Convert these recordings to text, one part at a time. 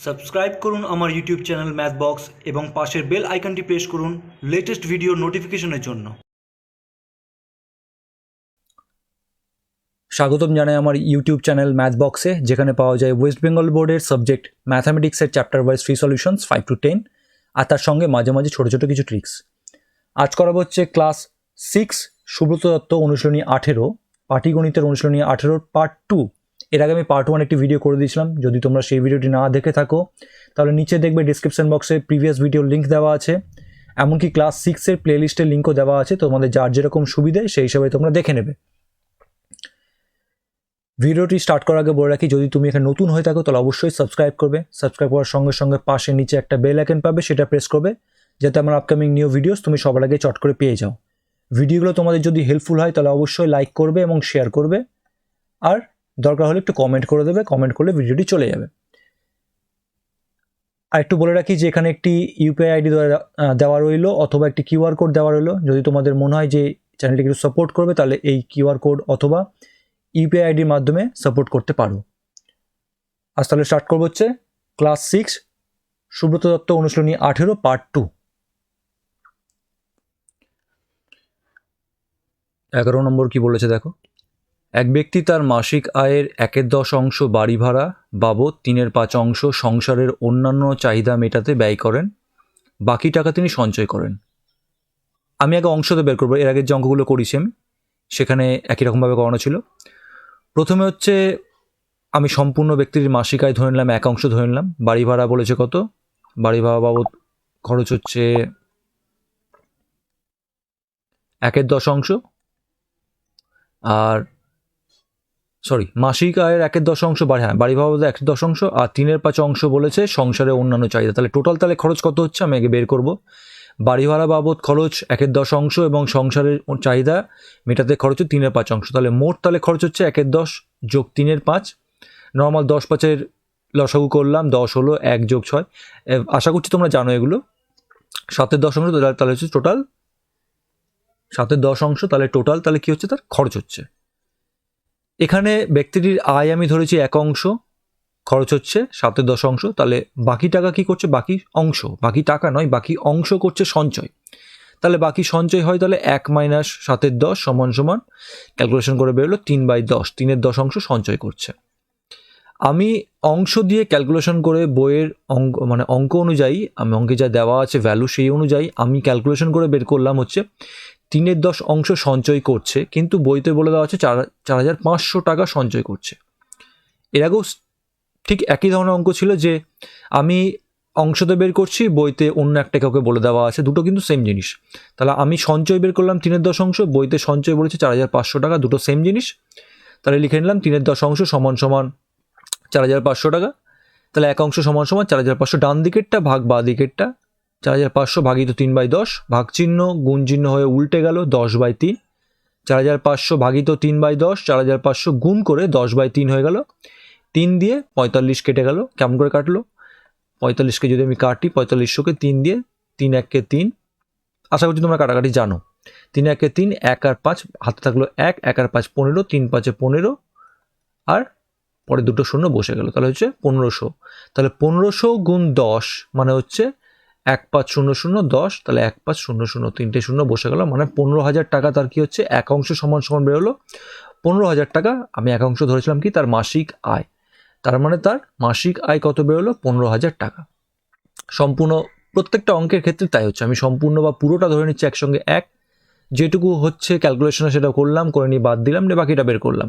Subscribe করুন আমার YouTube channel math box এবং পাশের বেল আইকনটি প্রেস করুন লেটেস্ট ভিডিও নোটিফিকেশনের জন্য। স্বাগতম জানাই আমার ইউটিউব চ্যানেল ম্যাথ বক্সে যেখানে পাওয়া যায় ওয়েস্ট বেঙ্গল বোর্ডের subject ম্যাথামেটিক্সের chapter wise free solutions five to ten আর তার সঙ্গে মাঝে মাঝে ছোটো ছোটো কিছু ট্রিক্স আজ করাবো হচ্ছে ক্লাস সিক্স সুব্রত দত্ত অনুশীলনী আঠেরো, পাটিগণিতের অনুশীলনী আঠেরোর পার্ট টু এর আগে আমি পার্ট ওয়ান একটি ভিডিও করে দিয়েছিলাম। যদি তোমরা সেই ভিডিওটি না দেখে থাকো, তাহলে নিচে দেখবে ডিসক্রিপশন বক্সে প্রিভিয়াস ভিডিওর লিঙ্ক দেওয়া আছে। এমনকি ক্লাস সিক্সের প্লেলিস্টের লিঙ্কও দেওয়া আছে তোমাদের যার যেরকম সুবিধে সেই হিসাবে তোমরা দেখে নেবে। ভিডিওটি স্টার্ট করার আগে বলে রাখি, যদি তুমি এখানে নতুন হয়ে থাকো, তাহলে অবশ্যই সাবস্ক্রাইব করবে। সাবস্ক্রাইব করার সঙ্গে সঙ্গে পাশে নিচে একটা বেল আইকন পাবে, সেটা প্রেস করবে, যাতে আমার আপকামিং নিউ ভিডিওস তুমি সবার আগে চট করে পেয়ে যাও। ভিডিওগুলো তোমাদের যদি হেল্পফুল হয়, তাহলে অবশ্যই লাইক করবে এবং শেয়ার করবে। আর দরকার হলে একটু কমেন্ট করে দেবে কমেন্ট করলে ভিডিওটি চলে যাবে। আর একটু বলে রাখি যে এখানে একটি ইউপিআই আইডি দেওয়া রইল অথবা একটি কিউআর কোড দেওয়া রইল। যদি তোমাদের মনে হয় যে চ্যানেলটিকে একটু সাপোর্ট করবে, তাহলে এই কিউআর কোড অথবা ইউপিআই আইডির মাধ্যমে সাপোর্ট করতে পারো। আজ তাহলে স্টার্ট করব হচ্ছে ক্লাস সিক্স সুব্রত দত্ত অনুশীলনী আঠেরো পার্ট টু এগারো নম্বর কি বলেছে দেখো? এক ব্যক্তি তার মাসিক আয়ের একের দশ অংশ বাড়ি ভাড়া বাবদ তিনের পাঁচ অংশ সংসারের অন্যান্য চাহিদা মেটাতে ব্যয় করেন, বাকি টাকা তিনি সঞ্চয় করেন। আমি আগে অংশতে বের করব, এর আগের যে অঙ্কগুলো করেছি আমি, সেখানে একই রকমভাবে করানো ছিল। প্রথমে হচ্ছে, আমি সম্পূর্ণ ব্যক্তির মাসিক আয় ধরে নিলাম, এক অংশ ধরে নিলাম, বাড়ি ভাড়া বলেছে কত? বাড়ি ভাড়া বাবদ খরচ হচ্ছে একের দশ অংশ, আর সরি মাসিক আয়ের একের দশ অংশ বাড়ি হ্যাঁ বাড়ি বাবদ একের দশ অংশ আর তিনের পাঁচ অংশ বলেছে সংসারে অন্যান্য চাহিদা। তাহলে টোটাল তাহলে খরচ কত হচ্ছে? আমি আগে বের করব। বাড়ি ভাড়া বাবদ খরচ একের দশ অংশ এবং সংসারের চাহিদা মেটাতে খরচ হচ্ছে তিনের পাঁচ অংশ। তাহলে মোট তাহলে খরচ হচ্ছে একের দশ যোগ তিনের পাঁচ। নর্মাল দশ পাঁচের লসাগু করলাম, দশ হলো এক যোগ ছয়। আশা করছি তোমরা জানো এগুলো। সাতের দশ অংশ তাহলে হচ্ছে টোটাল সাতের দশ অংশ তাহলে টোটাল তাহলে কি হচ্ছে? তার খরচ হচ্ছে। এখানে ব্যক্তিটির আয় আমি ধরেছি এক অংশ, খরচ হচ্ছে সাতের দশ অংশ, তাহলে বাকি টাকা কি করছে? বাকি অংশ, বাকি টাকা নয়, বাকি অংশ করছে সঞ্চয়। তাহলে বাকি সঞ্চয় হয় তাহলে এক মাইনাস সাতের দশ সমান সমান, ক্যালকুলেশন করে বেরোলো তিন বাই দশ, তিনের দশ অংশ সঞ্চয় করছে। আমি অংশ দিয়ে ক্যালকুলেশন করে বইয়ের অঙ্ক মানে অঙ্ক অনুযায়ী, আমি অঙ্কে যা দেওয়া আছে ভ্যালু সেই অনুযায়ী আমি ক্যালকুলেশন করে বের করলাম হচ্ছে তিনের দশ অংশ সঞ্চয় করছে, কিন্তু বইতে বলে দেওয়া আছে চার চার হাজার পাঁচশো টাকা সঞ্চয় করছে। এর আগেও ঠিক একই ধরনের অঙ্ক ছিল যে, আমি অংশতে বের করছি, বইতে অন্য একটা কাউকে বলে দেওয়া আছে, দুটো কিন্তু সেম জিনিস। তাহলে আমি সঞ্চয় বের করলাম তিনের দশ অংশ, বইতে সঞ্চয় বলেছে চার হাজার পাঁচশো টাকা, দুটো সেম জিনিস। তাহলে লিখে নিলাম তিনের দশ অংশ সমান সমান চার হাজার পাঁচশো টাকা। তাহলে এক অংশ সমান সমান চার হাজার পাঁচশো, ডান দিকেরটা ভাগ বা দিকেরটা চার হাজার পাঁচশো ভাগিত তিন বাই দশ ভাগ চিহ্ন গুণ চিহ্ন হয়ে উল্টে গেল দশ বাই তিন। চার হাজার পাঁচশো ভাগিত তিন বাই দশ, চার হাজার পাঁচশো গুণ করে দশ বাই তিন হয়ে গেল। তিন দিয়ে পঁয়তাল্লিশ কেটে গেল। কেমন করে কাটলো? পঁয়তাল্লিশকে যদি আমি কাটি পঁয়তাল্লিশশোকে তিন দিয়ে তিন এককে তিন। আশা করছি তোমরা কাটাকাটি জানো। তিন একে তিন, এক আর পাঁচ, হাতে থাকল এক এক আর পাঁচ পনেরো, তিন পাঁচে পনেরো, আর পরে দুটো শূন্য বসে গেল। তাহলে হচ্ছে পনেরোশো। তাহলে পনেরোশো গুণ দশ মানে হচ্ছে এক পাঁচ শূন্য শূন্য দশ, তাহলে এক পাঁচ শূন্য শূন্য তিনটে শূন্য বসে গেল। মানে পনেরো হাজার টাকা তার কি হচ্ছে? এক অংশ সমান সমান বেরোলো। পনেরো হাজার টাকা আমি এক অংশ ধরেছিলাম কি? তার মাসিক আয়। তার মানে তার মাসিক আয় কত বেরোলো? পনেরো হাজার টাকা। সম্পূর্ণ প্রত্যেকটা অঙ্কের ক্ষেত্রে তাই হচ্ছে। আমি সম্পূর্ণ বা পুরোটা ধরে নিচ্ছি একসঙ্গে এক। যেটুকু হচ্ছে ক্যালকুলেশনে সেটা করলাম, করে নিয়ে বাদ দিলাম দিয়ে বাকিটা বের করলাম।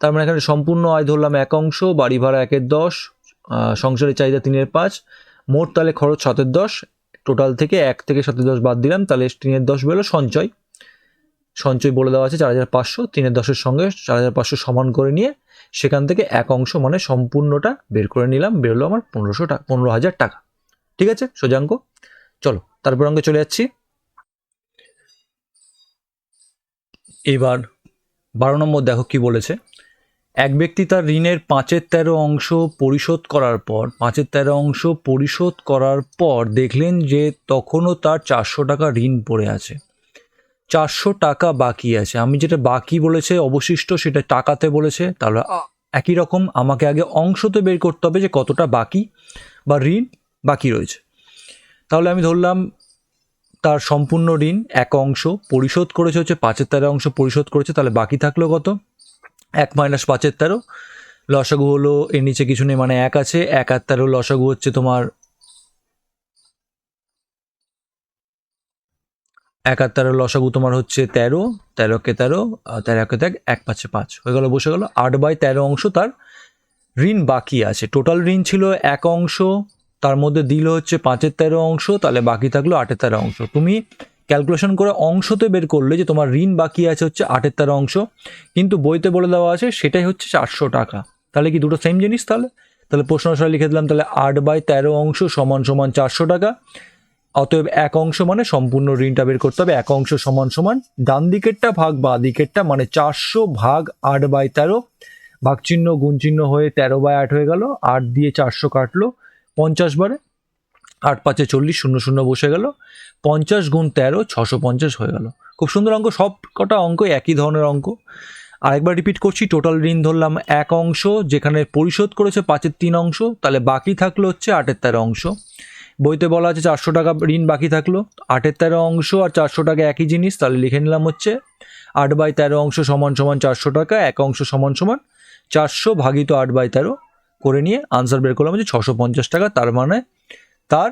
তার মানে এখানে সম্পূর্ণ আয় ধরলাম এক অংশ, বাড়ি ভাড়া একের দশ সংসারের চাহিদা তিনের পাঁচ, মোট তাহলে খরচ সাতের দশ টোটাল থেকে এক থেকে সাতের দশ বাদ দিলাম, তাহলে তিনের দশ বেরোলো সঞ্চয়। সঞ্চয় বলে দেওয়া আছে চার হাজার পাঁচশো, তিনের দশের সঙ্গে চার হাজার পাঁচশো সমান করে নিয়ে সেখান থেকে এক অংশ মানে সম্পূর্ণটা বের করে নিলাম বেরোলো আমার পনেরোশো টাকা পনেরো হাজার টাকা। ঠিক আছে, সোজাঙ্ক? চলো, তারপর অঙ্কে চলে যাচ্ছি। এবার বারো নম্বর দেখো কি বলেছে। এক ব্যক্তি তার ঋণের পাঁচের তেরো অংশ পরিশোধ করার পর পাঁচের তেরো অংশ পরিশোধ করার পর দেখলেন যে তখনও তার চারশো টাকা ঋণ পড়ে আছে। চারশো টাকা বাকি আছে। আমি যেটা বাকি বলেছে অবশিষ্ট সেটা টাকাতে বলেছে। তাহলে একই রকম আমাকে আগে অংশতে বের করতে হবে যে কতটা বাকি বা ঋণ বাকি রয়েছে। তাহলে আমি ধরলাম তার সম্পূর্ণ ঋণ এক অংশ পরিশোধ করেছে হচ্ছে পাঁচের তেরো অংশ পরিশোধ করেছে তাহলে বাকি থাকল কত? এক মাইনাস পাঁচের তেরো লসাগু হলো, এর নিচে কিছু নেই মানে এক আছে। এক আর তেরো লসাগু হচ্ছে তোমার এক আর তেরো লসাগু তোমার হচ্ছে তেরো তেরোকে তেরো তেরোকে দেখ এক পাঁচে পাঁচ। হয়ে গেল, বসে গেল। আট বাই তেরো অংশ তার ঋণ বাকি আছে। টোটাল ঋণ ছিল এক অংশ, তার মধ্যে দিল হচ্ছে পাঁচের তেরো অংশ, তাহলে বাকি থাকল আটের তেরো অংশ। তুমি ক্যালকুলেশন করে অংশতে বের করলে যে তোমার ঋণ বাকি আছে হচ্ছে আটের তেরো অংশ, কিন্তু বইতে বলে দেওয়া আছে সেটাই হচ্ছে চারশো টাকা। তাহলে কি দুটো সেম জিনিস তাহলে? তাহলে প্রশ্ন অনুসারে লিখে দিলাম, তাহলে আট বাই তেরো অংশ সমান সমান চারশো টাকা। অতএব এক অংশ মানে সম্পূর্ণ ঋণটা বের করতে হবে, এক অংশ সমান সমান ডান দিকেরটা ভাগ, বা দিকেরটা মানে চারশো ভাগ আট বাই তেরো। ভাগ চিহ্ন, গুণ চিহ্ন হয়ে তেরো বাই আট হয়ে গেল, আট দিয়ে চারশো কাটলো, পঞ্চাশ বারে আট পাঁচে চল্লিশ, শূন্য শূন্য বসে গেল। পঞ্চাশ গুণ তেরো, ছশো পঞ্চাশ হয়ে গেল। খুব সুন্দর অঙ্ক, সব কটা অঙ্ক একই ধরনের অঙ্ক। আরেকবার রিপিট করছি টোটাল ঋণ ধরলাম এক অংশ, যেখানে পরিশোধ করেছে পাঁচের তিন অংশ, তাহলে বাকি থাকল হচ্ছে আটের তেরো অংশ। বইতে বলা আছে চারশো টাকা ঋণ বাকি থাকল, আটের তেরো অংশ আর চারশো টাকা একই জিনিস, তাহলে লিখে নিলাম হচ্ছে আট বাই তেরো অংশ সমান সমান চারশো টাকা, এক অংশ সমান সমান চারশো ভাগিত আট বাই তেরো, করে নিয়ে আনসার বের করলাম যে ছশো পঞ্চাশ টাকা, তার মানে তার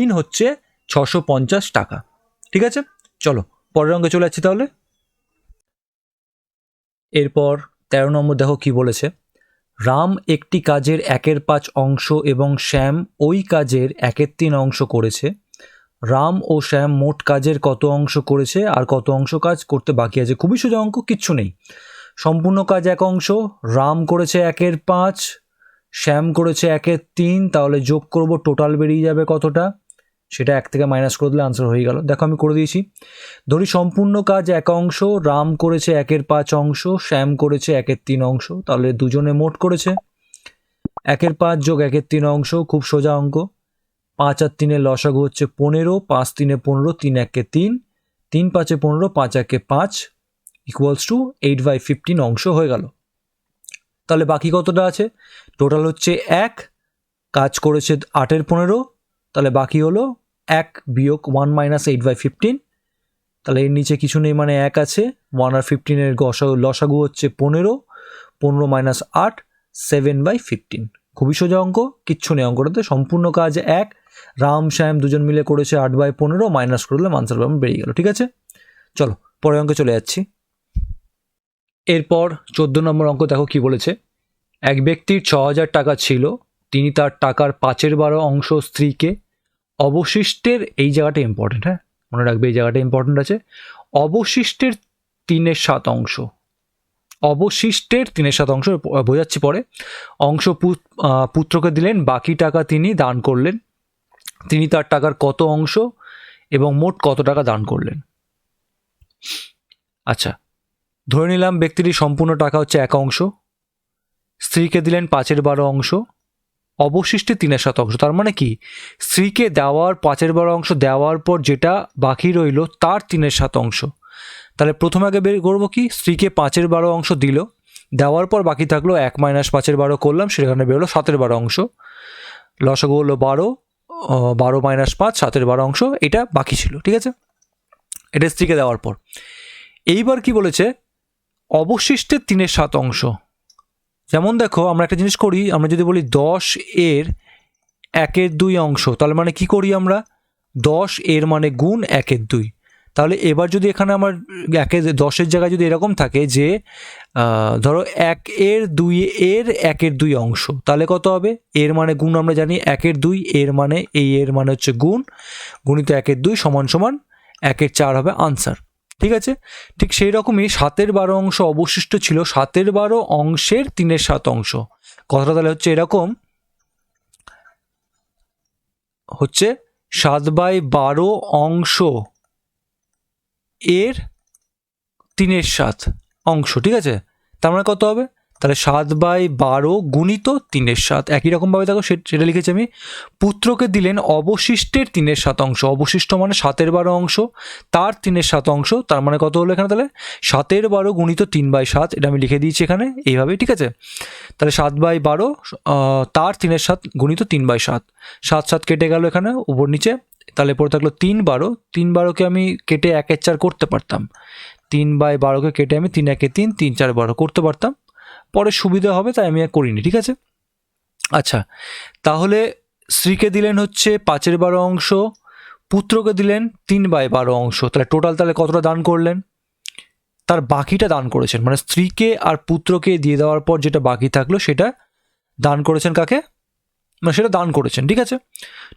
ঋণ হচ্ছে ছশো পঞ্চাশ টাকা। ঠিক আছে? চলো, পরের অঙ্গে চলে যাচ্ছি তাহলে। এরপর তেরো নম্বর দেখো কি বলেছে। রাম একটি কাজের একের পাঁচ অংশ এবং শ্যাম ওই কাজের একের তিন অংশ করেছে। রাম ও শ্যাম মোট কাজের কত অংশ করেছে আর কত অংশ কাজ করতে বাকি আছে? খুবই সোজা অঙ্ক, কিচ্ছু নেই। সম্পূর্ণ কাজ এক অংশ, রাম করেছে একের পাঁচ শ্যাম করেছে একের তিন, তাহলে যোগ করব টোটাল বেরিয়ে যাবে কতটা? সেটা এক থেকে মাইনাস করে দিলে আনসার হয়ে গেল। দেখো আমি করে দিয়েছি। ধরি সম্পূর্ণ কাজ এক অংশ, রাম করেছে একের পাঁচ অংশ, শ্যাম করেছে একের তিন অংশ, তাহলে দুজনে মোট করেছে। একের পাঁচ যোগ একের তিন অংশ, খুব সোজা অঙ্ক। পাঁচ আর তিনের লসাগু হচ্ছে পনেরো, পাঁচ তিনে পনেরো, তিন একে তিন তিন পাঁচে পনেরো, পাঁচ একে পাঁচ equals to eight by fifteen অংশ হয়ে গেল। তাহলে বাকি কতটা আছে? টোটাল হচ্ছে এক, কাজ করেছে আটের পনেরো, তাহলে বাকি হলো এক বিয়োগ one minus eight by fifteen তাহলে এর নিচে কিছু নেই মানে এক আছে ওয়ান আর ফিফটিনের গসাগু লসাগু হচ্ছে পনেরো পনেরো মাইনাস আট সেভেন বাই ফিফটিন খুবই সোজা অঙ্ক, কিচ্ছু নেই অঙ্কটাতে, সম্পূর্ণ কাজ এক, রাম শ্যাম দুজন মিলে করেছে আট বাই পনেরো মাইনাস করলে আনসার বেরিয়ে গেল, ঠিক আছে? চলো, পরের অঙ্কে চলে যাচ্ছি। এরপর চোদ্দ নম্বর অঙ্ক দেখো কি বলেছে। এক ব্যক্তির ছ হাজার টাকা ছিল, তিনি তার টাকার পাঁচের বারো অংশ স্ত্রীকে অবশিষ্টের এই জায়গাটা ইম্পর্টেন্ট হ্যাঁ? মনে রাখবে এই জায়গাটা ইম্পর্টেন্ট আছে। অবশিষ্টের তিনের সাত অংশ। অবশিষ্টের তিনের সাত অংশ বোঝাচ্ছি পরে। অংশ পুত- পুত্রকে দিলেন, বাকি টাকা তিনি দান করলেন। তিনি তার টাকার কত অংশ এবং মোট কত টাকা দান করলেন? আচ্ছা ধরে নিলাম ব্যক্তিটি সম্পূর্ণ টাকা হচ্ছে এক অংশ। স্ত্রীকে দিলেন পাঁচের বারো অংশ। অবশিষ্টে তিনের সাত অংশ। তার মানে কি? স্ত্রীকে দেওয়ার, পাঁচের বারো অংশ দেওয়ার পর যেটা বাকি রইল, তার তিনের সাত অংশ। তাহলে প্রথমে আগে বের করব কি? স্ত্রীকে পাঁচের বারো অংশ দিল। দেওয়ার পর বাকি থাকল এক মাইনাস পাঁচের বারো করলাম, সেখানে বেরোলো সাতের বারো অংশ। লসাগু হলো বারো বারো মাইনাস পাঁচ, সাতের বারো অংশ, এটা বাকি ছিল, ঠিক আছে? এটা স্ত্রীকে দেওয়ার পর। এইবার কি বলেছে? অবশিষ্টের তিনের সাত অংশ। যেমন দেখো, আমরা একটা জিনিস করি, আমরা যদি বলি দশ এর একের দুই অংশ, তাহলে মানে কি করি আমরা? দশ এর মানে গুণ একের দুই। তাহলে এবার যদি এখানে আমার একের, দশের জায়গায় যদি এরকম থাকে যে ধরো এক এর দুই এর একের দুই অংশ, তাহলে কত হবে? এর মানে গুণ আমরা জানি একের দুই, এর মানে এই এর মানে হচ্ছে গুণ। গুণিত একের দুই সমান সমান একের চার হবে আনসার। ঠিক আছে? ঠিক সেই রকমই সাতের বারো অংশ অবশিষ্ট ছিল। সাতের বারো অংশের তিনের সাত অংশ। কথাটা তাহলে হচ্ছে এরকম। হচ্ছে সাত বাই বারো অংশ এর তিনের সাত অংশ, ঠিক আছে? তার মানে কত হবে? তাহলে সাত বাই বারো গুণিত তিনের সাত। একই রকমভাবে দেখো সেটা লিখেছি আমি। পুত্রকে দিলেন অবশিষ্টের তিনের সাত অংশ। অবশিষ্ট মানে সাতের বারো অংশ। তার তিনের সাত অংশ, তার মানে কত হলো এখানে তাহলে? সাতের বারো গুণিত তিন বাই সাত, এটা আমি লিখে দিয়েছি এখানে। এইভাবেই, ঠিক আছে? তাহলে সাত বাই বারো তার তিনের সাত গুণিত তিন বাই সাত। সাত সাত কেটে গেল এখানে, উপর নিচে। তাহলে পরে থাকল তিন বারো। তিন বারোকে আমি কেটে একের চার করতে পারতাম। তিন বাই বারোকে কেটে আমি তিন একে তিন তিন চার বারো করতে পারতাম। পরে সুবিধা হবে, তাই আমি আর করিনি, ঠিক আছে? আচ্ছা তাহলে স্ত্রীকে দিলেন হচ্ছে পাঁচের বারো অংশ, পুত্রকে দিলেন তিন বাই বারো অংশ, তাহলে টোটাল তাহলে কতটা দান করলেন? তার বাকিটা দান করেছেন মানে স্ত্রীকে আর পুত্রকে দিয়ে দেওয়ার পর যেটা বাকি থাকল সেটা দান করেছেন কাকে? মানে সেটা দান করেছেন, ঠিক আছে?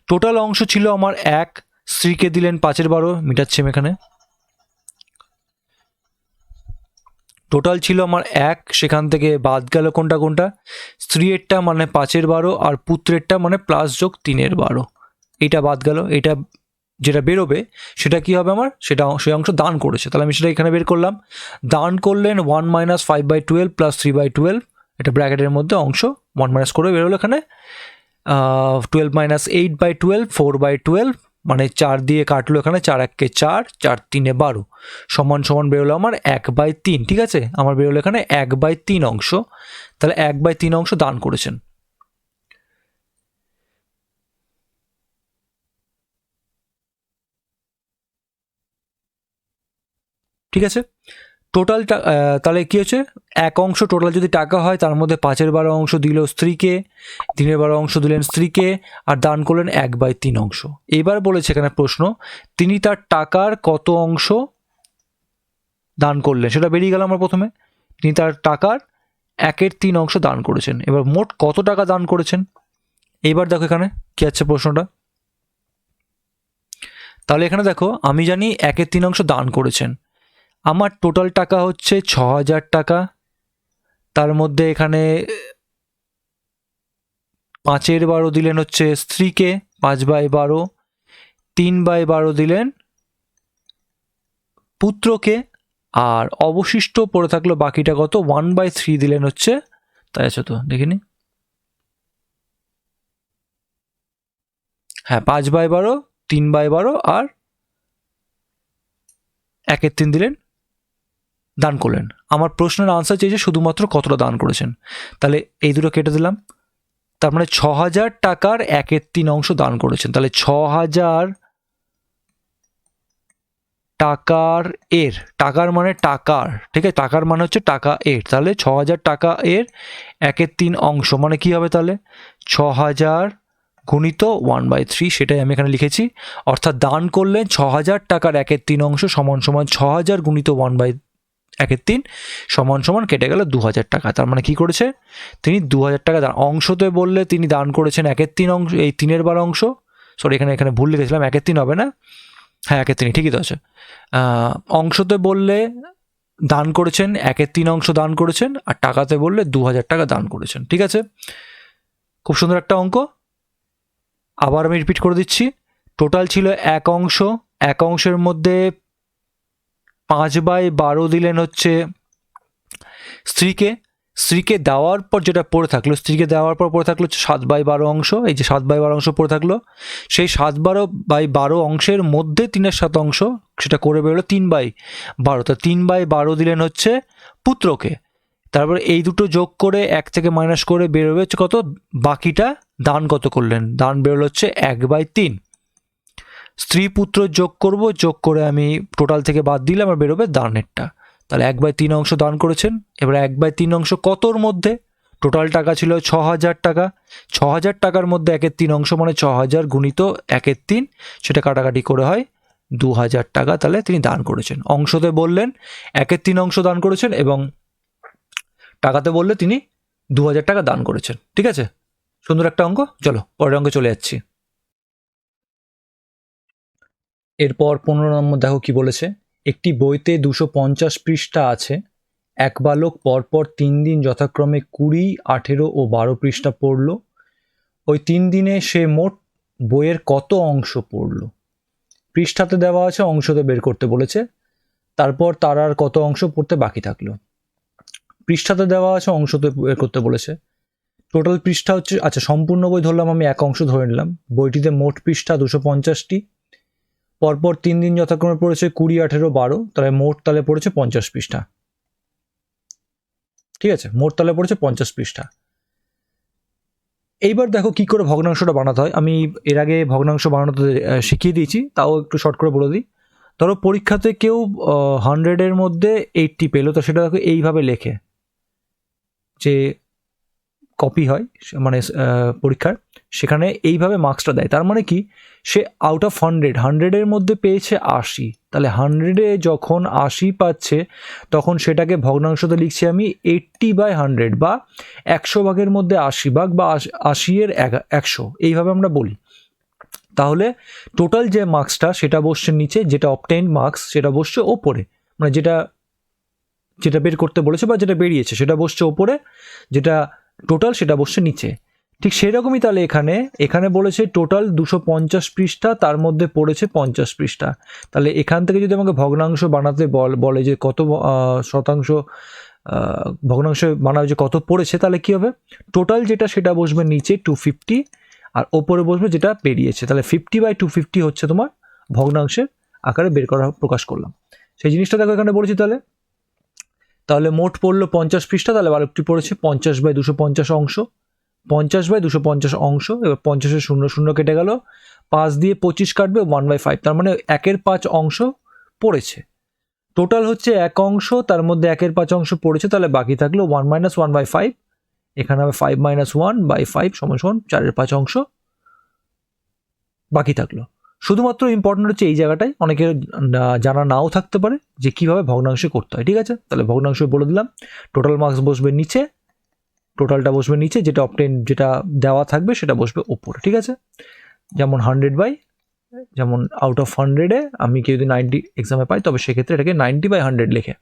টোটাল অংশ ছিল আমার এক, স্ত্রীকে দিলেন পাঁচের বারো মিটাচ্ছি এখানে। টোটাল ছিল আমার এক, সেখান থেকে বাদ গেল কোনটা কোনটা? স্ত্রীরটা মানে পাঁচের বারো আর পুত্রেরটা মানে প্লাস যোগ তিনের বারো। এটা বাদ গেল এটা যেটা বেরোবে, সেটা কি হবে আমার? সেটা সেই অংশ দান করেছে। তাহলে আমি সেটা এখানে বের করলাম। দান করলেন one minus five by twelve plus three by twelve এটা ব্র্যাকেটের মধ্যে অংশ ওয়ান মাইনাস করে বেরোলো এখানে। Twelve minus eight by twelve four by twelve মানে চার দিয়ে কাটলো এখানে, চার এককে চার চার তিনে বারো। সমান সমান বেরোলো আমার এক বাই তিন, ঠিক আছে? আমার বেরোলো এখানে এক বাই তিন অংশ। তাহলে এক বাই তিন অংশ দান করেছেন। ঠিক আছে? টোটাল তাহলে কি হচ্ছে? এক অংশ টোটাল যদি টাকা হয়, তার মধ্যে পাঁচের বারো অংশ দিল স্ত্রীকে, তিনের বারো অংশ দিলেন স্ত্রীকে, আর দান করলেন এক বাই তিন অংশ। এবার বলেছে এখানে প্রশ্ন, তিনি তার টাকার কত অংশ দান করলেন? সেটা বেরিয়ে গেল আমার প্রথমে। তিনি তার টাকার একের তিন অংশ দান করেছেন। এবার মোট কত টাকা দান করেছেন? এইবার দেখো এখানে কি আছে প্রশ্নটা। তাহলে এখানে দেখো, আমি জানি একের তিন অংশ দান করেছেন। আমার টোটাল টাকা হচ্ছে ছ হাজার টাকা। তার মধ্যে এখানে পাঁচের বারো দিলেন হচ্ছে স্ত্রীকে, পাঁচ বাই বারো, তিন বাই বারো দিলেন পুত্রকে, আর অবশিষ্ট পড়ে থাকল বাকিটা কত? ওয়ান বাই থ্রি দিলেন হচ্ছে, তাই আছে তো দেখিনি হ্যাঁ পাঁচ বাই বারো, তিন বাই বারো, আর একের তিন দিলেন দান করলেন। আমার প্রশ্নের আনসার চেয়েছে শুধুমাত্র কতটা দান করেছেন। তাহলে এই দুটো কেটে দিলাম। তার মানে ছ হাজার টাকার একের তিন অংশ দান করেছেন। তাহলে ছ হাজার টাকার এর, টাকার মানে টাকার, ঠিক আছে? টাকার মানে হচ্ছে টাকা এর। তাহলে ছ হাজার টাকা এর একের তিন অংশ মানে কি হবে তাহলে? ছ হাজার গুণিত ওয়ান বাই থ্রি সেটাই আমি এখানে লিখেছি। অর্থাৎ দান করলেন ছ হাজার টাকার একের তিন অংশ সমান সমান ছ হাজার গুণিত ওয়ান বাই একের তিন সমান সমান কেটে গেল দু হাজার টাকা। তার মানে কি করেছে? তিনি দু হাজার টাকা দান অংশতে বললে তিনি দান করেছেন একের তিন অংশ এই তিনের বার অংশ। সরি এখানে এখানে ভুল লিখেছিলাম, একের তিন হবে না? হ্যাঁ একের তিন, ঠিকই তো আছে। অংশতে বললে দান করেছেন, একের তিন অংশ দান করেছেন, আর টাকাতে বললে দু হাজার টাকা দান করেছেন, ঠিক আছে? খুব সুন্দর একটা অঙ্ক। আবার আমি রিপিট করে দিচ্ছি। টোটাল ছিল এক অংশ। এক অংশের মধ্যে পাঁচ বাই বারো দিলেন হচ্ছে স্ত্রীকে স্ত্রীকে দেওয়ার পর যেটা পড়ে থাকল, স্ত্রীকে দেওয়ার পর পড়ে থাকল সাত বাই বারো অংশ, এই যে সাত বাই বারো অংশ পড়ে থাকল, সেই সাত বারো বাই বারো অংশের মধ্যে তিনের সাত অংশ সেটা করে বেরোলো তিন বাই বারো। তা তিন বাই বারো দিলেন হচ্ছে পুত্রকে। তারপর এই দুটো যোগ করে এক থেকে মাইনাস করে বেরোবে হচ্ছে কত? বাকিটা দান কত করলেন? দান বেরোলো হচ্ছে এক বাই তিন। স্ত্রী পুত্র যোগ করব, যোগ করে আমি টোটাল থেকে বাদ দিলে আমার বেরোবে দানেরটা। তাহলে এক বাই তিন অংশ দান করেছেন। এবার এক বাই তিন অংশ কতর মধ্যে? টোটাল টাকা ছিল ছ হাজার টাকা। ছ হাজার টাকার মধ্যে একের তিন অংশ মানে ছ হাজার গুণিত একের তিন, সেটা কাটাকাটি করে হয় দু হাজার টাকা। তাহলে তিনি দান করেছেন। অংশতে বললেন, একের তিন অংশ দান করেছেন এবং টাকাতে বললে তিনি দু হাজার টাকা দান করেছেন। ঠিক আছে? সুন্দর একটা অঙ্ক। চলো, পরের অঙ্কে চলে যাচ্ছি। এরপর পনেরো নম্বর দেখো কি বলেছে? একটি বইতে দুশো পঞ্চাশ পৃষ্ঠা আছে। এক বালক পরপর তিন দিন যথাক্রমে কুড়ি, আঠেরো ও বারো পৃষ্ঠা পড়ল। ওই তিন দিনে সে মোট বইয়ের কত অংশ পড়ল? পৃষ্ঠাতে দেওয়া আছে অংশতে বের করতে বলেছে। তারপর তার আর কত অংশ পড়তে বাকি থাকল? পৃষ্ঠাতে দেওয়া আছে অংশতে বের করতে বলেছে। টোটাল পৃষ্ঠা হচ্ছে আচ্ছা সম্পূর্ণ বই ধরলাম, আমি এক অংশ ধরে নিলাম। বইটিতে মোট পৃষ্ঠা দুশো পঞ্চাশটি। পরপর তিন দিন যথাক্রমে পড়েছে কুড়ি আঠেরো বারো তাহলে মোট তালে পড়েছে পঞ্চাশ পৃষ্ঠা। ঠিক আছে মোট তালে পড়েছে পঞ্চাশ পৃষ্ঠা। এইবার দেখো কি করে ভগ্নাংশটা বানাতে হয়। আমি এর আগে ভগ্নাংশ বানানোতে আহ, শিখিয়ে দিয়েছি তাও একটু শর্ট করে বলে দিই। ধরো পরীক্ষাতে কেউ হান্ড্রেডের মধ্যে এইটটি পেল তো সেটা দেখো এইভাবে লেখে। যে কপি হয় মানে পরীক্ষার, সেখানে এইভাবে মার্কসটা দেয়। তার মানে কি? সে আউট অফ হান্ড্রেড হান্ড্রেডের মধ্যে পেয়েছে আশি। তাহলে হান্ড্রেডে যখন আশি পাচ্ছে, তখন সেটাকে ভগ্নাংশতে লিখছি আমি এইট্টি বাই হান্ড্রেড বা একশো ভাগের মধ্যে আশি ভাগ বা আশ- এর একশো। এইভাবে আমরা বলি। তাহলে টোটাল যে মার্কসটা সেটা বসছে নিচে, যেটা অবটেইন মার্কস সেটা বসছে ওপরে। মানে যেটা যেটা বের করতে বলেছে বা যেটা বেরিয়েছে, সেটা বসছে ওপরে। যেটা টোটাল সেটা বসছে নিচে। ঠিক সেরকমই তাহলে এখানে এখানে বলেছে টোটাল দুশো পঞ্চাশ পৃষ্ঠা, তার মধ্যে পড়েছে পঞ্চাশ পৃষ্ঠা। তাহলে এখান থেকে যদি আমাকে ভগ্নাংশ বানাতে বল, বলে যে কত শতাংশ ভগ্নাংশ বানাবে যে কত পড়েছে, তাহলে কি হবে? টোটাল যেটা সেটা বসবে নিচে টু ফিফটি আর ওপরে বসবে যেটা বেরিয়েছে তাহলে ফিফটি বাই টু ফিফটি হচ্ছে তোমার ভগ্নাংশের আকারে বের করা, প্রকাশ করলাম। সেই জিনিসটা দেখো এখানে বলেছি তাহলে। তাহলে মোট পড়ল পঞ্চাশ পৃষ্ঠা, তাহলে বারোটি পড়েছে পঞ্চাশ বাই দুশো পঞ্চাশ অংশ। পঞ্চাশ বাই দুশো পঞ্চাশ অংশ, এবার পঞ্চাশের শূন্য শূন্য কেটে গেল। পাঁচ দিয়ে পঁচিশ কাটবে ওয়ান বাই ফাইভ তার মানে একের পাঁচ অংশ পড়েছে। টোটাল হচ্ছে এক অংশ, তার মধ্যে একের পাঁচ অংশ পড়েছে, তাহলে বাকি থাকল one minus one by five এখানে হবে five minus one by five সমান সমান চারের পাঁচ অংশ বাকি থাকল। শুধুমাত্র ইম্পর্টেন্ট হচ্ছে এই জায়গাটায় অনেকের জানা নাও থাকতে পারে যে কীভাবে ভগ্নাংশ করতে হয়, ঠিক আছে? তাহলে ভগ্নাংশ বলে দিলাম। টোটাল মার্কস বসবে নিচে টোটালটা বসবে নিচে, যেটা অপটেন যেটা দেওয়া থাকবে সেটা বসবে ওপরে ঠিক আছে? যেমন হান্ড্রেড বাই যেমন আউট অফ হান্ড্রেডে আমি কেউ যদি নাইনটি এক্সামে পাই, তবে সেক্ষেত্রে এটাকে নাইনটি বাই হান্ড্রেড লিখে।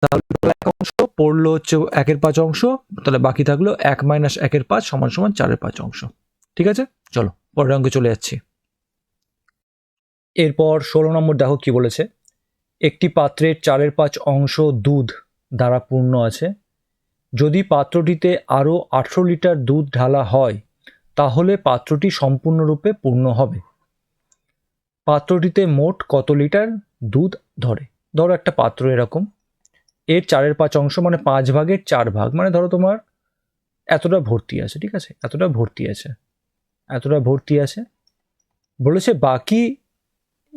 তাহলে এক অংশ পড়ল হচ্ছে একের পাঁচ অংশ, তাহলে বাকি থাকল এক মাইনাস একের পাঁচ সমান সমান চারের পাঁচ অংশ, ঠিক আছে? চলো। পরের অঙ্কে চলে যাচ্ছি। এরপর ষোলো নম্বর দেখো কি বলেছে? একটি পাত্রের চারের পাঁচ অংশ দুধ দ্বারা পূর্ণ আছে। যদি পাত্রটিতে আরও আঠেরো লিটার দুধ ঢালা হয়, তাহলে পাত্রটি সম্পূর্ণরূপে পূর্ণ হবে। পাত্রটিতে মোট কত লিটার দুধ ধরে? ধরো একটা পাত্র এরকম। এর চারের পাঁচ অংশ মানে পাঁচ ভাগের চার ভাগ। মানে ধরো তোমার এতটা ভর্তি আছে, ঠিক আছে? এতটা ভর্তি আছে। এতটা ভর্তি আছে। বলেছে, বাকি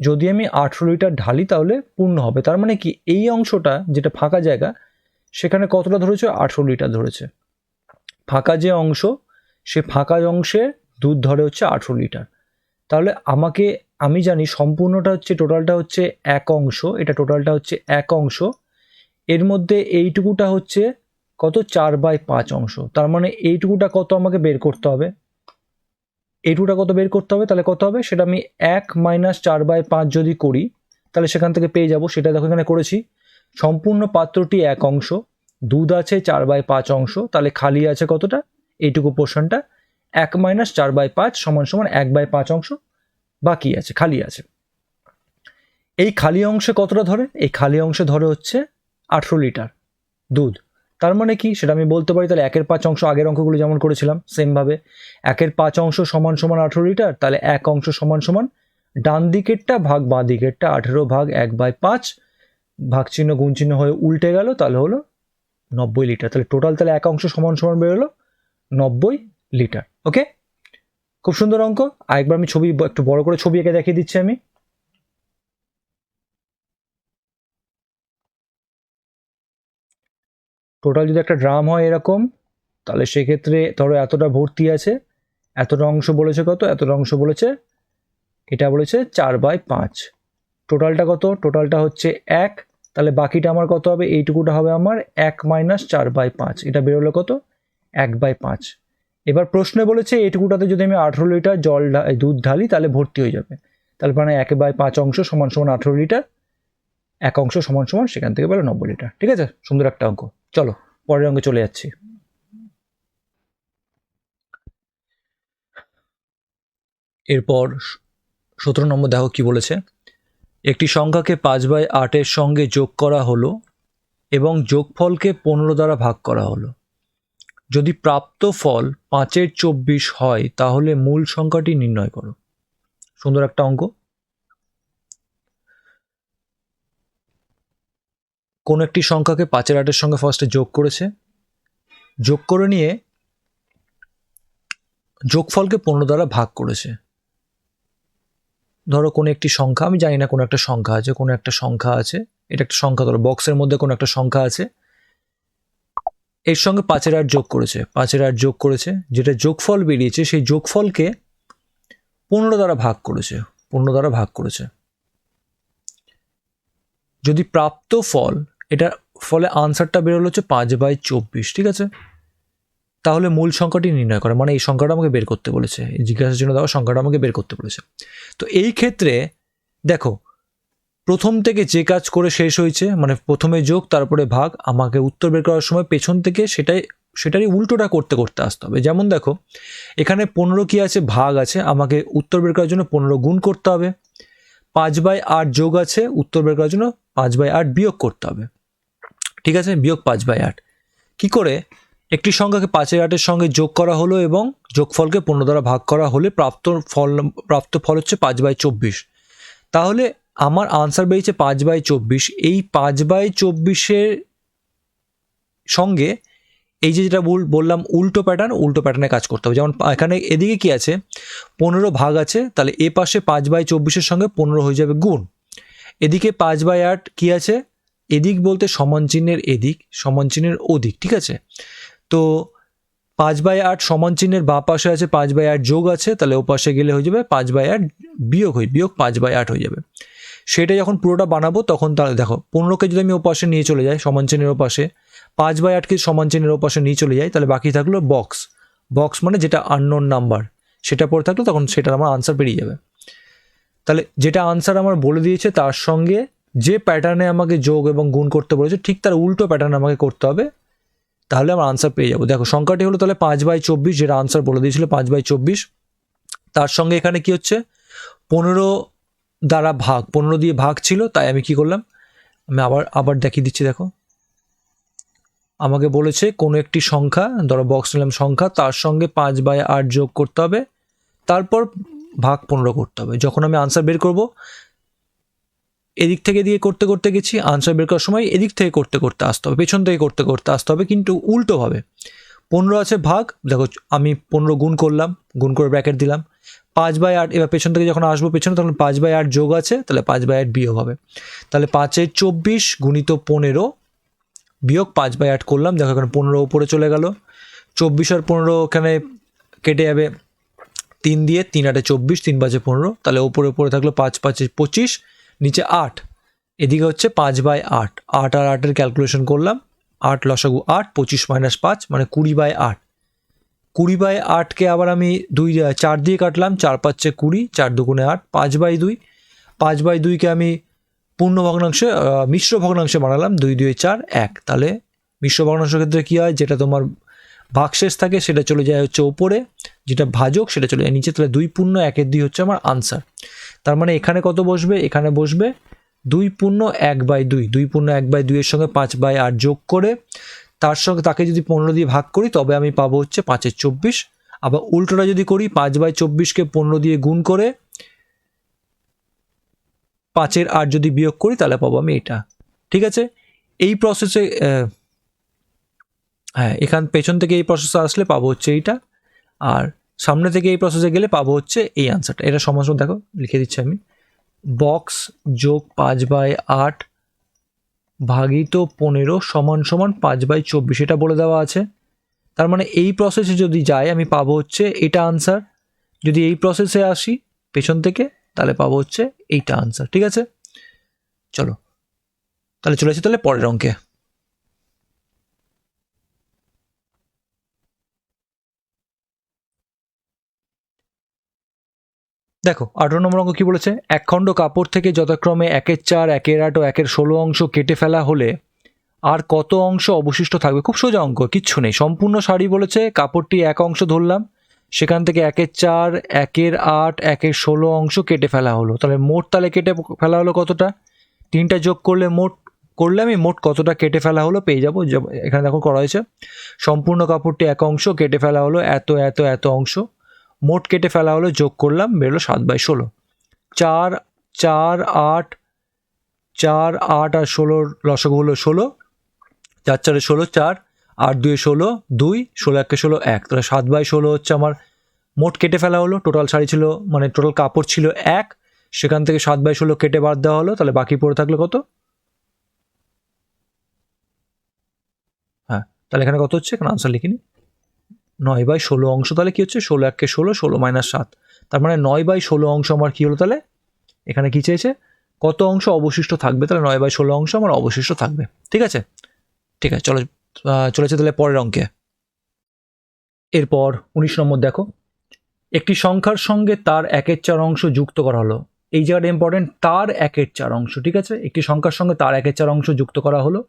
যদি আমি আঠেরো লিটার ঢালি তাহলে পূর্ণ হবে। তার মানে কি, এই অংশটা যেটা ফাঁকা জায়গা, সেখানে কতটা ধরেছে? আঠেরো লিটার ধরেছে। ফাঁকা যে অংশ, সে ফাঁকা অংশে দুধ ধরে হচ্ছে আঠেরো লিটার। তাহলে আমাকে, আমি জানি সম্পূর্ণটা হচ্ছে, টোটালটা হচ্ছে এক অংশ, এটা টোটালটা হচ্ছে এক অংশ। এর মধ্যে এইটুকুটা হচ্ছে কত? চার বাই পাঁচ অংশ। তার মানে এইটুকুটা কত আমাকে বের করতে হবে? এইটুকুটা কত বের করতে হবে? তাহলে কত হবে? সেটা আমি এক মাইনাস চার বাই পাঁচ যদি করি, তাহলে সেখান থেকে পেয়ে যাব, সেটা দেখো এখানে করেছি। সম্পূর্ণ পাত্রটি এক অংশ, দুধ আছে চার বাই পাঁচ অংশ, তাহলে খালি আছে কতটা? এইটুকু পোর্শনটা এক মাইনাস চার বাই পাঁচ সমান সমান এক বাই পাঁচ অংশ, বাকি আছে, খালি আছে। এই খালি অংশে কতটা ধরে? এই খালি অংশে ধরে হচ্ছে আঠেরো লিটার দুধ। তার মানে কি? সেটা আমি বলতে পারি, তাহলে একের পাঁচ অংশ আগের অঙ্কগুলো যেমন করেছিলাম, সেমভাবে। একের পাঁচ অংশ সমান সমান আঠেরো লিটার, তাহলে এক অংশ সমান সমান ডান দিকেরটা ভাগ বাঁ দিকেরটা আঠেরো ভাগ এক বাই পাঁচ, ভাগ চিহ্ন গুণ চিহ্ন হয়ে উল্টে গেল, তাহলে হলো নব্বই লিটার। তাহলে টোটাল তাহলে এক অংশ সমান সমান বেরোলো নব্বই লিটার ওকে খুব সুন্দর অঙ্ক। আরেকবার আমি ছবি একটু বড় করে ছবি এঁকে দেখিয়ে দিচ্ছি আমি। টোটাল যদি একটা ড্রাম হয় এরকম, তাহলে সেক্ষেত্রে ধরো এতটা ভর্তি আছে, এতটা অংশ বলেছে কত? এতটা অংশ বলেছে, এটা বলেছে চার বাই পাঁচ। টোটালটা কত? টোটালটা হচ্ছে এক, তাহলে বাকিটা আমার কত হবে? এইটুকুটা হবে আমার এক মাইনাস চার বাই পাঁচ। এটা বেরোলো কত? এক বাই পাঁচ। এবার প্রশ্নে বলেছে এইটুকুটাতে যদি আমি আঠেরো লিটার জল দুধ ঢালি, তাহলে ভর্তি হয়ে যাবে। তাহলে মানে এক বাই পাঁচ অংশ সমান সমান আঠেরো লিটার, এক অংশ সমান সমান সেখান থেকে পেল নব্বই লিটার। ঠিক আছে? সুন্দর একটা অঙ্ক। চলো, পরের অঙ্কে চলে যাচ্ছি। এরপর সতেরো নম্বর দেখো কি বলেছে? একটি সংখ্যাকে পাঁচ বাই আটের সঙ্গে যোগ করা হলো এবং যোগফলকে পনেরো দ্বারা ভাগ করা হলো। যদি প্রাপ্ত ফল পাঁচের চব্বিশ হয়, তাহলে মূল সংখ্যাটি নির্ণয় করো। সুন্দর একটা অঙ্ক। কোনো একটি সংখ্যাকে পাঁচের আটের সঙ্গে ফার্স্টে যোগ করেছে। যোগ করে নিয়ে যোগফলকে পনেরো দ্বারা ভাগ করেছে। ধরো কোনো একটি সংখ্যা, আমি জানি না কোনো একটা সংখ্যা আছে, কোনো একটা সংখ্যা আছে, এটা একটা সংখ্যা, ধরো বক্সের মধ্যে কোনো একটা সংখ্যা আছে। এর সঙ্গে পাঁচের আট যোগ করেছে, পাঁচের আট যোগ করেছে, যেটা যোগফল বেরিয়েছে, সেই যোগফলকে পনেরো দ্বারা ভাগ করেছে, পনেরো দ্বারা ভাগ করেছে। যদি প্রাপ্ত ফল এটা ফলে আনসারটা বেরোলো হচ্ছে পাঁচ বাই চব্বিশ, ঠিক আছে? তাহলে মূল সংখ্যাটি নির্ণয় করে মানে এই সংখ্যাটা আমাকে বের করতে বলেছে, এই জিজ্ঞাসার জন্য দেওয়া সংখ্যাটা আমাকে বের করতে বলেছে। তো এই ক্ষেত্রে, দেখো, প্রথম থেকে যে কাজ করে শেষ হয়েছে মানে প্রথমে যোগ, তারপরে ভাগ, আমাকে উত্তর বের করার সময় পেছন থেকে সেটাই, সেটারই উল্টোটা করতে করতে আসতে হবে। যেমন দেখো, এখানে পনেরো কি আছে? ভাগ আছে, আমাকে উত্তর বের করার জন্য পনেরো গুণ করতে হবে। পাঁচ বাই আট যোগ আছে, উত্তর বের করার জন্য পাঁচ বাই আট বিয়োগ করতে হবে। ঠিক আছে? বিয়োগ পাঁচ বাই আট। কি করে? একটি সংখ্যাকে পাঁচের আটের সঙ্গে যোগ করা হলো এবং যোগফলকে পনেরো দ্বারা ভাগ করা হলে প্রাপ্ত ফল প্রাপ্ত ফল হচ্ছে পাঁচ বাই চব্বিশ। তাহলে আমার আনসার বেরিয়েছে পাঁচ বাই চব্বিশ। এই পাঁচ বাই চব্বিশের সঙ্গে এই যে যেটা বল বললাম, উল্টো প্যাটার্ন উল্টো প্যাটার্নে কাজ করতে হবে। যেমন, এখানে এদিকে কি আছে? পনেরো ভাগ আছে, তাহলে এ পাশে পাঁচ বাই চব্বিশের সঙ্গে পনেরো হয়ে যাবে গুণ। এদিকে পাঁচ বাই আট কি আছে? এদিক বলতে সমান চিহ্নের এদিক, সমান চিহ্নের ওদিক, ঠিক আছে? তো পাঁচ বাই আট সমান চিহ্নের বা পাশে আছে, পাঁচ বাই আট যোগ আছে, তাহলে ও পাশে গেলে হয়ে যাবে পাঁচ বাই আট বিয়োগ হয়ে, বিয়োগ পাঁচ বাই আট হয়ে যাবে। সেটা যখন পুরোটা বানাবো, তখন তাহলে দেখো, পনেরোকে যদি আমি ও পাশে নিয়ে চলে যাই, সমান চিহ্নের ও পাশে পাঁচ বাই আটকে সমান চিহ্নের ওপাশে নিয়ে চলে যাই, তাহলে বাকি থাকল বক্স বক্স মানে যেটা আননোন নাম্বার সেটা পরে থাকল তখন সেটার আমার আনসার বেরিয়ে যাবে। তাহলে যেটা আনসার আমার বলে দিয়েছে, তার সঙ্গে যে প্যাটার্নে আমাকে যোগ এবং গুণ করতে বলেছে, ঠিক তার উল্টো প্যাটার্ন আমাকে করতে হবে, তাহলে আমার আনসার পেয়ে যাব। দেখো, সংখ্যাটি হলো তাহলে পাঁচ বাই চব্বিশ, যেটা আনসার বলে দিয়েছিল পাঁচ বাই চব্বিশ। তার সঙ্গে এখানে কি হচ্ছে? পনেরো দ্বারা ভাগ, পনেরো দিয়ে ভাগ ছিল, তাই আমি কি করলাম? আমি আবার আবার দেখিয়ে দিচ্ছি, দেখো। আমাকে বলেছে কোনো একটি সংখ্যা, ধরো বক্স নিলাম সংখ্যা, তার সঙ্গে পাঁচ বাই আট যোগ করতে হবে, তারপর ভাগ পনেরো করতে হবে। যখন আমি আনসার বের করব, এদিক থেকে দিয়ে করতে করতে গেছি আনসার বের করার সময় এদিক থেকে করতে করতে আসতে হবে, পেছন থেকে করতে করতে আসতে হবে, কিন্তু উল্টোভাবে পনেরো আছে ভাগ, দেখো আমি পনেরো গুণ করলাম, গুণ করে ব্র্যাকেট দিলাম, পাঁচ বাই আট, এবার পেছন থেকে যখন আসব পেছনে, তখন পাঁচ বাই আট যোগ আছে, তাহলে পাঁচ বাই আট বিয়োগ হবে। তাহলে পাঁচের চব্বিশ গুণিত পনেরো বিয়োগ পাঁচ বাই আট করলাম। দেখো এখানে পনেরো উপরে চলে গেল। চব্বিশ আর পনেরো এখানে কেটে যাবে তিন দিয়ে তিন আটে চব্বিশ, তিন পাঁচে পনেরো। তাহলে ওপরে উপরে থাকল পাঁচ, পাঁচে পঁচিশ, নিচে আট। এদিকে হচ্ছে পাঁচ বাই আট। আট আর আটের ক্যালকুলেশন করলাম। আট লসাগু আট, পঁচিশ মাইনাস পাঁচ মানে কুড়ি বাই আট। কুড়ি বাই আটকে আবার আমি দুই, চার দিয়ে কাটলাম। চার পাঁচে কুড়ি, চার দুগুণে আট, পাঁচ বাই দুই। পাঁচ বাই দুইকে আমি পূর্ণ ভগ্নাংশে মিশ্র ভগ্নাংশে বানালাম দুই দুই, চার, এক। তাহলে মিশ্র ভগ্নাংশের ক্ষেত্রে কী হয়? যেটা তোমার ভাগশেষ থাকে, সেটা চলে যায় হচ্ছে ওপরে। যেটা ভাজক, সেটা চলে যায় নিচে। তাহলে দুই পূর্ণ, একের দুই হচ্ছে আমার আনসার তার মানে এখানে কত বসবে? এখানে বসবে দুই পূর্ণ, এক বাই দুই। দুই পূর্ণ, এক বাই দুইয়ের সঙ্গে পাঁচ বাই আট যোগ করে তার সঙ্গে তাকে যদি পনেরো দিয়ে ভাগ করি, তবে আমি পাবো হচ্ছে পাঁচের চব্বিশ। আবার উল্টোটা যদি করি, পাঁচ বাই চব্বিশকে পনেরো দিয়ে গুণ করে পাঁচের আর যদি বিয়োগ করি, তাহলে পাবো আমি এটা। ঠিক আছে? এই প্রসেসে হ্যাঁ এখান পেছন থেকে এই প্রসেসে আসলে পাবো হচ্ছে এইটা, আর সামনে থেকে এই প্রসেসে গেলে পাবো হচ্ছে এই আনসারটা এটা সমাজ দেখো, লিখে দিচ্ছি আমি। বক্স যোগ পাঁচ বাই আট ভাগিত পনেরো সমান সমান পাঁচ বাই চব্বিশ, এটা বলে দেওয়া আছে। তার মানে এই প্রসেসে যদি যাই, আমি পাবো হচ্ছে এটা আনসার যদি এই প্রসেসে আসি, পেছন থেকে তাহলে পাবো হচ্ছে এইটা আনসার ঠিক আছে? চলো। তাহলে চলে আসি তাহলে পরের অঙ্কে। দেখো, আঠারো নম্বর অঙ্ক কি বলেছে? এক খণ্ড কাপড় থেকে যথাক্রমে একের চার, একের আট ও একের ষোলো অংশ কেটে ফেলা হলে আর কত অংশ অবশিষ্ট থাকবে? খুব সোজা অঙ্ক, কিচ্ছু নেই। সম্পূর্ণ শাড়ি বলেছে, কাপড়টি এক অংশ ধরলাম সেখান থেকে একের চার, একের আট, একের ষোলো অংশ কেটে ফেলা হলো। তাহলে মোট তালে কেটে ফেলা হলো কতটা? তিনটা যোগ করলে মোট, করলে আমি মোট কতটা কেটে ফেলা হলো পেয়ে যাব। এখানে দেখো করা হয়েছে। সম্পূর্ণ কাপড়টি এক অংশ কেটে ফেলা হলো, এত এত এত অংশ। মোট কেটে ফেলা হলো, যোগ করলাম, বেরোলো সাত বাই ষোলো। চার চার, আট চার, আট আর ষোলোর লসক হলো ষোলো। চার, চারে ষোলো, চার আট দুয়ে ষোলো, দুই, ষোলো একে ষোলো, এক। তাহলে সাত বাই ষোলো হচ্ছে আমার মোট কেটে ফেলা হলো টোটাল শাড়ি ছিল মানে টোটাল কাপড় ছিল এক। সেখান থেকে সাত বাই ষোলো কেটে বাদ দেওয়া হলো, তাহলে বাকি পড়ে থাকল কত? হ্যাঁ তাহলে এখানে কত হচ্ছে? এখানে আনসার লিখিনি। নয় বাই ষোলো অংশ, তাহলে কী হচ্ছে? ষোলো এককে ষোলো ষোলো মাইনাস সাত। তার মানে নয় বাই ষোলো অংশ আমার কী হলো তাহলে? এখানে কী চেয়েছে কত অংশ অবশিষ্ট থাকবে? তাহলে নয় বাই ষোলো অংশ আমার অবশিষ্ট থাকবে। ঠিক আছে? ঠিক আছে, চলো চলেছে তাহলে পরের অঙ্কে। এরপর উনিশ নম্বর দেখো। একটি সংখ্যার সঙ্গে তার একের চার অংশ যুক্ত করা হলো। এই জায়গাটা ইম্পর্টেন্ট তার একের চার অংশ, ঠিক আছে? একটি সংখ্যার সঙ্গে তার একের চার অংশ যুক্ত করা হলো।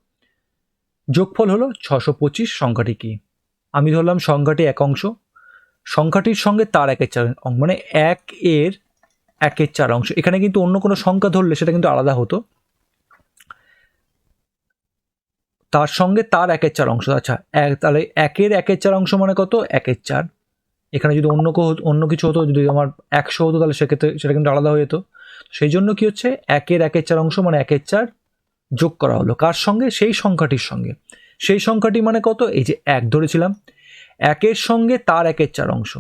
যোগফল হলো ছশো পঁচিশ, সংখ্যাটি কি? আমি ধরলাম সংখ্যাটি এক অংশ। সংখ্যাটির সঙ্গে তার একের চার অংশ মানে এক এর একের চার অংশ। এখানে কিন্তু অন্য কোনো সংখ্যা ধরলে সেটা কিন্তু আলাদা হতো। তার সঙ্গে তার একের চার অংশ। আচ্ছা এক, তাহলে একের একের চার অংশ মানে কত? একের চার। এখানে যদি অন্য অন্য কিছু হতো, যদি আমার একশো হতো, তাহলে সেক্ষেত্রে সেটা কিন্তু আলাদা হয়ে যেত। সেই জন্য কি হচ্ছে? একের একের চার অংশ মানে একের চার যোগ করা হলো। কার সঙ্গে? সেই সংখ্যাটির সঙ্গে। সেই সংখ্যাটি মানে কত? এই যে এক ধরেছিলাম। একের সঙ্গে তার একের চার অংশ।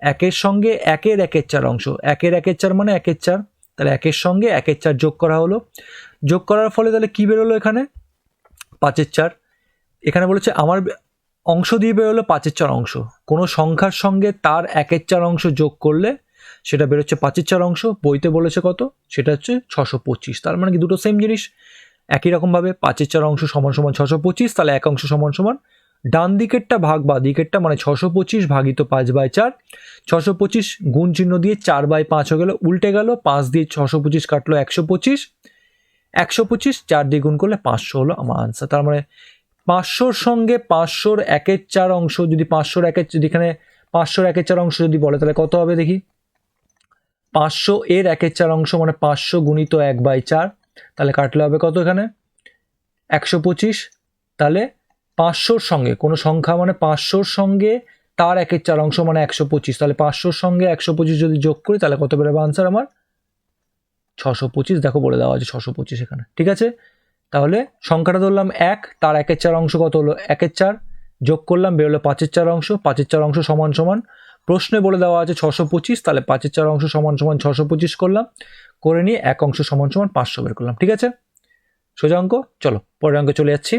একের সঙ্গে একের একের চার অংশ। একের একের চার মানে একের চার। তাহলে একের সঙ্গে একের চার যোগ করা হলো। যোগ করার ফলে তাহলে কী বেরোলো এখানে? পাঁচের চার। এখানে বলেছে, আমার অংশ দিয়ে বেরোলো পাঁচের চার অংশ। কোনো সংখ্যার সঙ্গে তার একের চার অংশ যোগ করলে সেটা বেরোচ্ছে পাঁচের চার অংশ। বইতে বলেছে কত? সেটা হচ্ছে ছশো পঁচিশ। তার মানে কি দুটো সেম জিনিস? একই রকমভাবে পাঁচের চার অংশ সমান সমান ছশো পঁচিশ, তাহলে এক অংশ সমান সমান ডান দিকেরটা ভাগ বা দিকেরটা মানে ছশো পঁচিশ ভাগিত পাঁচ বাই চার। ছশো পঁচিশ গুণ চিহ্ন দিয়ে চার বাই পাঁচ হয়ে গেল, উল্টে গেল, পাঁচ দিয়ে ছশো পঁচিশ কাটলো একশো পঁচিশ। একশো পঁচিশ, চার দিয়ে গুণ করলে পাঁচশো হলো আমার আনসার তার মানে পাঁচশোর সঙ্গে পাঁচশোর একের চার অংশ, যদি পাঁচশোর একের, যদি এখানে পাঁচশোর একের চার অংশ যদি বলে, তাহলে কত হবে দেখি? পাঁচশো এর একের চার অংশ মানে পাঁচশো গুণিত এক বাই চার, তাহলে কাটলে হবে কত এখানে? একশো পঁচিশ, তাহলে পাঁচশোর সঙ্গে, কোনো সংখ্যা মানে পাঁচশোর সঙ্গে তার একের চার অংশ মানে একশো পঁচিশ, তাহলে পাঁচশোর সঙ্গে একশো পঁচিশ যদি যোগ করি, তাহলে কত বেরোবে আনসার আমার? ছশো পঁচিশ, দেখো বলে দেওয়া আছে ছশো পঁচিশ এখানে, ঠিক আছে? তাহলে সংখ্যাটা ধরলাম এক, তার একের চার অংশ কত হলো? একের চার, যোগ করলাম, বেরোলো পাঁচের চার অংশ, পাঁচের চার অংশ সমান সমান, প্রশ্নে বলে দেওয়া আছে ছশো পঁচিশ, তাহলে পাঁচের চার অংশ সমান সমান ছশো পঁচিশ করলাম, করে নিয়ে এক অংশ সমান সমান পাঁচশো বের করলাম, ঠিক আছে? সোজা অঙ্ক, চলো, পরের অঙ্কে চলে যাচ্ছি।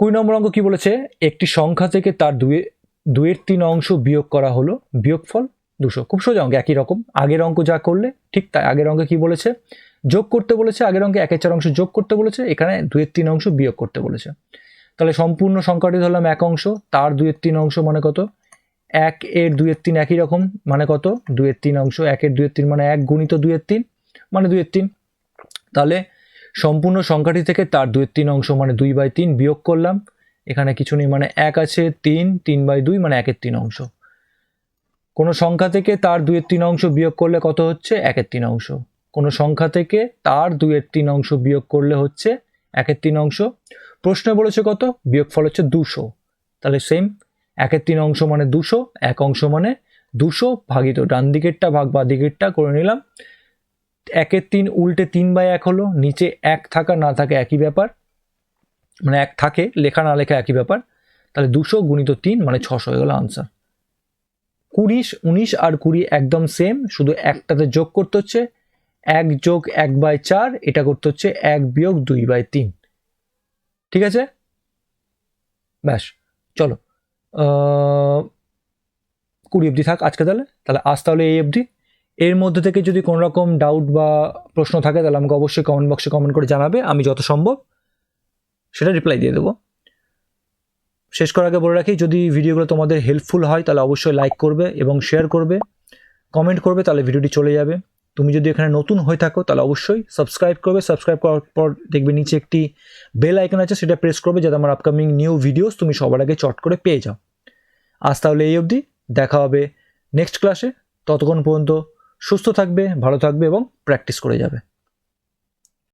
কুড়ি নম্বর অঙ্ক কি বলেছে? একটি সংখ্যা থেকে তার দুয়ে, দুয়ের তিন অংশ বিয়োগ করা হলো, বিয়োগফল দুশো। খুব সোজা অঙ্ক, একই রকম। আগের অঙ্ক যা করলে, ঠিক তাই। আগের অঙ্কে কি বলেছে? যোগ করতে বলেছে, আগের অঙ্কে একের চার অংশ যোগ করতে বলেছে, এখানে দুয়ের তিন অংশ বিয়োগ করতে বলেছে। তাহলে সম্পূর্ণ সংখ্যাটি ধরলাম এক অংশ, তার দুয়ের তিন অংশ মানে কত? এক এর দুয়ের তিন একই রকম মানে কত? দুয়ের তিন অংশ একের দুয়ের তিন মানে এক গুণিত দুয়ের তিন মানে দুয়ের তিন। তাহলে সম্পূর্ণ সংখ্যাটি থেকে তার দুয়ের তিন অংশ মানে দুই বাই তিন বিয়োগ করলাম। এখানে কিছু নেই মানে এক আছে তিন তিন বাই দুই মানে একের তিন অংশ। কোনো সংখ্যা থেকে তার দুয়ের তিন অংশ বিয়োগ করলে কত হচ্ছে? একের তিন অংশ। কোনো সংখ্যা থেকে তার দুয়ের তিন অংশ বিয়োগ করলে হচ্ছে একের তিন অংশ। প্রশ্নে বলেছে কত? বিয়োগফল হচ্ছে দুশো। তাহলে সেম একের তিন অংশ মানে দুশো, এক অংশ মানে দুশো ভাগিত ডান দিকেরটা ভাগ বা দিকেরটা করে নিলাম। একের তিন উল্টে তিন বাই এক হলো, নিচে এক থাকা না থাকে একই ব্যাপার। মানে এক থাকে, লেখা না লেখা একই ব্যাপার। তাহলে দুশো গুণিত তিন মানে ছশো হয়ে গেলো আনসার কুড়ি উনিশ আর কুড়ি একদম সেম শুধু একটাতে যোগ করতে হচ্ছে, এক যোগ এক বাই চার, এটা করতে হচ্ছে এক বিয়োগ দুই বাই তিন। ঠিক আছে? ব্যাস, চলো কুড়ি অবধি থাক আজকে তাহলে তাহলে আজ তাহলে এই অবধি। এর মধ্যে থেকে যদি কোনো রকম ডাউট বা প্রশ্ন থাকে, তাহলে আমাকে অবশ্যই কমেন্ট বক্সে কমেন্ট করে জানাবে, আমি যত সম্ভব সেটা রিপ্লাই দিয়ে দেবো। শেষ করার আগে বলে রাখি, যদি ভিডিওগুলো তোমাদের হেল্পফুল হয়, তাহলে অবশ্যই লাইক করবে এবং শেয়ার করবে কমেন্ট করবে, তাহলে ভিডিওটি চলে যাবে। তুমি যদি এখানে নতুন হয়ে থাকো, তাহলে অবশ্যই সাবস্ক্রাইব করবে। সাবস্ক্রাইব করার পর দেখবে নিচে একটি বেল আইকন আছে, সেটা প্রেস করবে যাতে আমার আপকামিং নিউ ভিডিওস তুমি সবার আগে চট করে পেয়ে যাও। আজ তাহলে এই অবধি, দেখা হবে নেক্সট ক্লাসে ততক্ষণ পর্যন্ত সুস্থ থাকবে, ভালো থাকবে এবং প্র্যাকটিস করে যাবে।